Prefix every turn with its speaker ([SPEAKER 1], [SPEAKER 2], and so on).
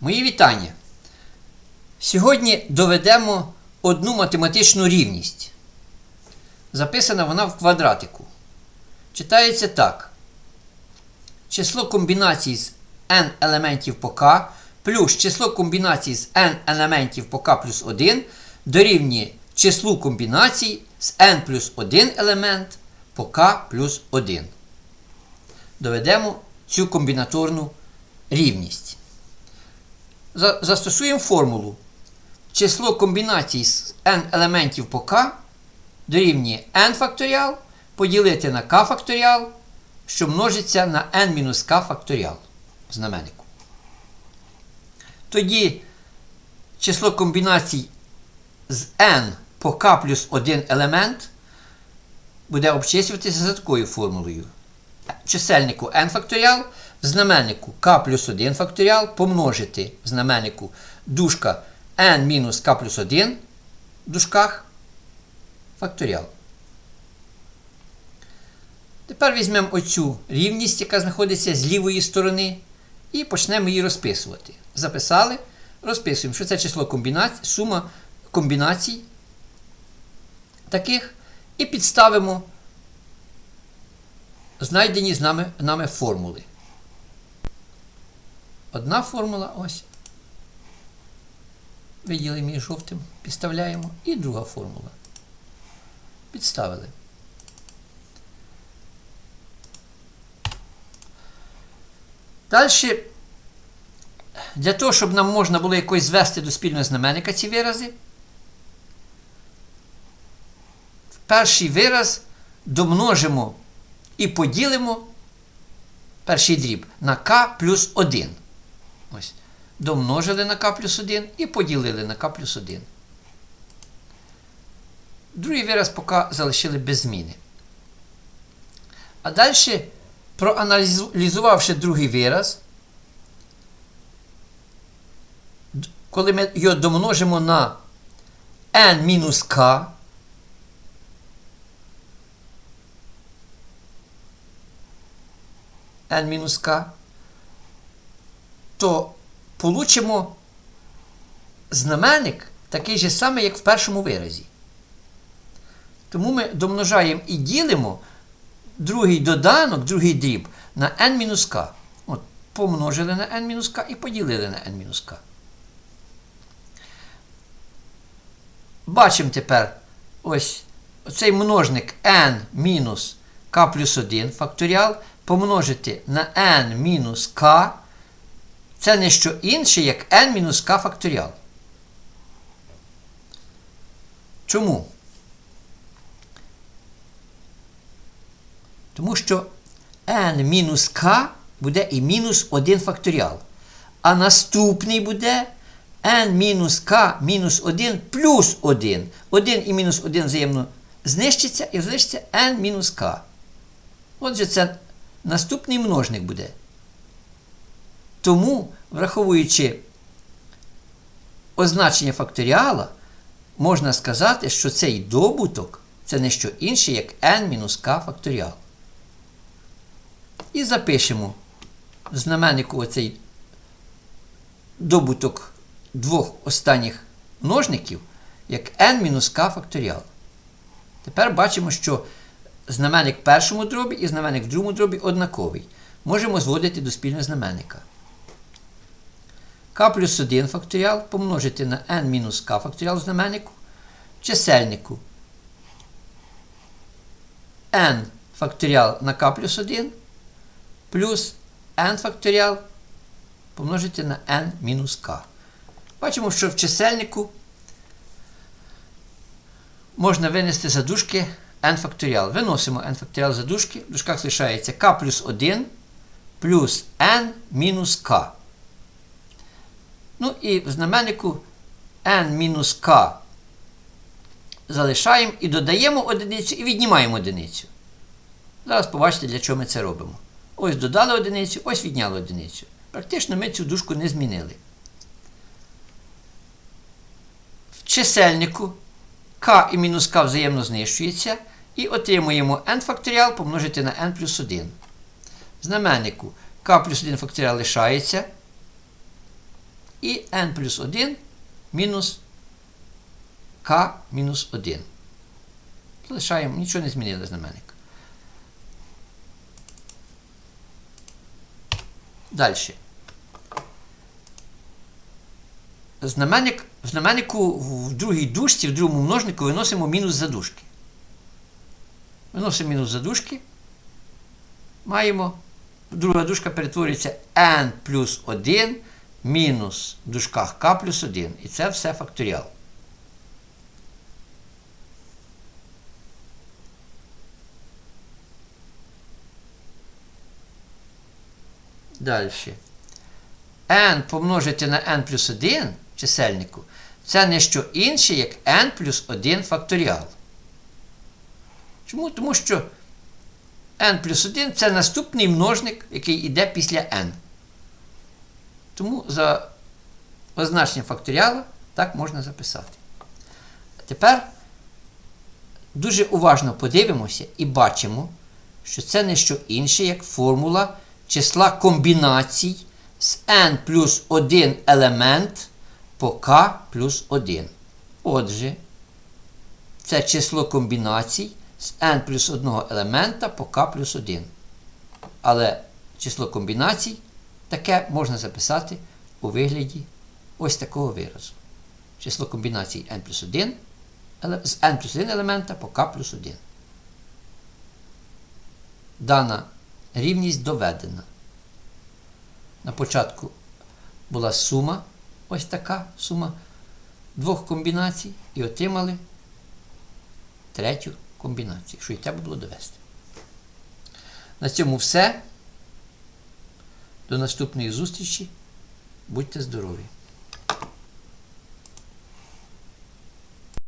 [SPEAKER 1] Мої вітання. Сьогодні доведемо одну математичну рівність. Записана вона в квадратику. Читається так. Число комбінацій з n елементів по k плюс число комбінацій з n елементів по k плюс 1 дорівнює числу комбінацій з n плюс 1 елемент по k плюс 1. Доведемо цю комбінаторну рівність. За- Застосуємо формулу. Число комбінацій з n елементів по k дорівнює n факторіал поділити на k факторіал, що множиться на n-k факторіал в знаменнику. Тоді число комбінацій з n по k плюс 1 елемент буде обчислюватися за такою формулою. Чисельнику n факторіал, в знаменнику k плюс 1 факторіал помножити в знаменнику дужка n мінус k плюс 1 в дужках факторіал. Тепер візьмемо оцю рівність, яка знаходиться з лівої сторони, і почнемо її розписувати. Записали, розписуємо, що це число комбінацій, сума комбінацій таких, і підставимо знайдені з нами, нами формули. Одна формула ось. Виділимо її жовтим, підставляємо. І друга формула. Підставили. Далі, для того, щоб нам можна було якось звести до спільного знаменника ці вирази, перший вираз домножимо і поділимо перший дріб на k плюс 1. Ось. Домножили на k плюс 1 і поділили на k плюс 1. Другий вираз поки залишили без зміни. А далі, проаналізувавши другий вираз, коли ми його домножимо на n мінус k, n мінус k, то получимо знаменник такий же самий, як в першому виразі. Тому ми домножаємо і ділимо другий доданок, другий дріб на n-k. От, помножили на n-k і поділили на n-k. Бачимо тепер ось цей множник n мінус k плюс 1 факторіал помножити на n мінус k. Це не що інше, як n-k факторіал. Чому? Тому що n мінус k буде і мінус 1 факторіал. А наступний буде n-k мінус 1 плюс 1. 1 і мінус 1 взаємно знищиться і залишиться n-k. Отже, це наступний множник буде. Тому, враховуючи означення факторіала, можна сказати, що цей добуток це не що інше, як n-k факторіал. І запишемо в знаменнику оцей добуток двох останніх множників як n-k факторіал. Тепер бачимо, що знаменник в першому дробі і знаменник в другому дробі однаковий. Можемо зводити до спільного знаменника. K плюс 1 факторіал помножити на n-k факторіал знаменнику чисельнику n факторіал на k плюс 1 плюс n факторіал помножити на n мінус k. Бачимо, що в чисельнику можна винести за дужки n факторіал. Виносимо n факторіал за дужки. В дужках лишається k плюс 1 плюс n мінус k. Ну і в знаменнику n-k залишаємо і додаємо одиницю і віднімаємо одиницю. Зараз побачите, для чого ми це робимо. Ось додали одиницю, ось відняли одиницю. Практично ми цю дужку не змінили. В чисельнику k і мінус k взаємно знищується. І отримуємо n факторіал помножити на n плюс 1. В знаменнику k плюс 1 факторіал лишається. І n плюс 1 мінус k мінус 1. Залишаємо, нічого не змінили знаменник. Далі. Знаменник, в знаменнику в другій дужці, в другому множнику виносимо мінус задушки. Виносимо мінус задушки. Маємо. Друга дужка перетворюється n плюс 1 мінус в дужках k плюс 1. І це все факторіал. Далі. n помножити на n плюс 1 чисельнику це не що інше, як n плюс 1 факторіал. Чому? Тому що n плюс 1 це наступний множник, який йде після n. Тому за означенням факторіала так можна записати. Тепер дуже уважно подивимося і бачимо, що це не що інше, як формула числа комбінацій з n плюс 1 елемент по k плюс 1. Отже, це число комбінацій з n плюс 1 елемента по k плюс 1. Але число комбінацій таке можна записати у вигляді ось такого виразу. Число комбінацій n плюс 1 з n плюс 1 елемента по k плюс 1. Дана рівність доведена. На початку була сума, ось така сума двох комбінацій, і отримали третю комбінацію, що і треба було довести. На цьому все. До наступної зустрічі. Будьте здорові!